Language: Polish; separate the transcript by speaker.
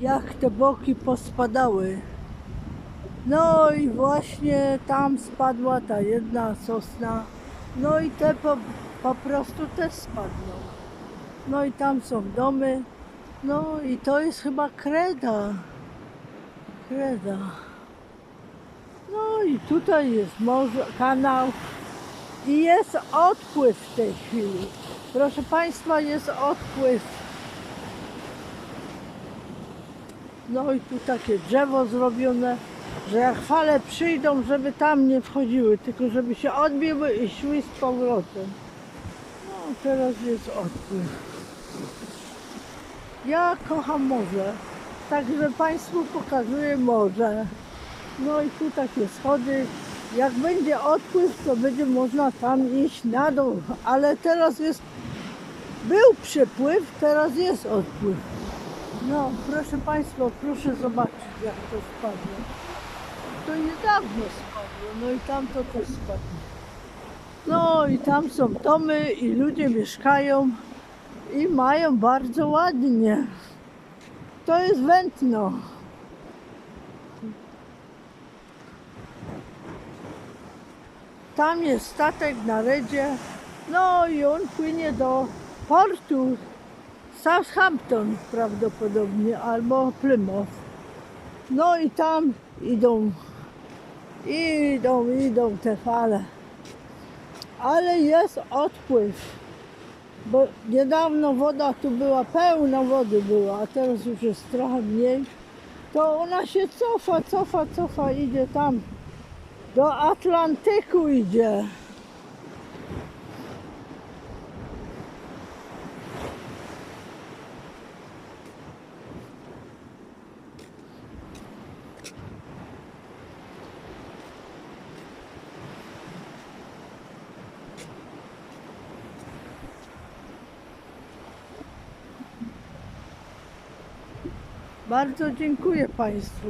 Speaker 1: jak te boki pospadały. No i właśnie tam spadła ta jedna sosna. No i te po, po prostu też spadną. No i tam są domy. No i to jest chyba kreda. Kreda. No i tutaj jest morze, kanał. I jest odpływ w tej chwili. Proszę Państwa, jest odpływ. No i tu takie drzewo zrobione, że jak fale przyjdą, żeby tam nie wchodziły, tylko żeby się odbiły i szły z powrotem. No teraz jest odpływ. Ja kocham morze, także Państwu pokazuję morze. No i tu takie schody. Jak będzie odpływ, to będzie można tam iść na dół, ale teraz jest, był przypływ, teraz jest odpływ. No, proszę Państwa, proszę zobaczyć, jak to spadło. To niedawno spadło, no i tam to też spadło. No i tam są domy i ludzie mieszkają i mają bardzo ładnie. To jest Wętno. Tam jest statek na redzie. No i on płynie do portu Southampton prawdopodobnie albo Plymouth. No i tam idą, idą, idą te fale. Ale jest odpływ. Bo niedawno woda tu była, pełna wody była, a teraz już jest trochę mniej. To ona się cofa, cofa, cofa, idzie tam. Do Atlantyku idzie. Bardzo dziękuję Państwu.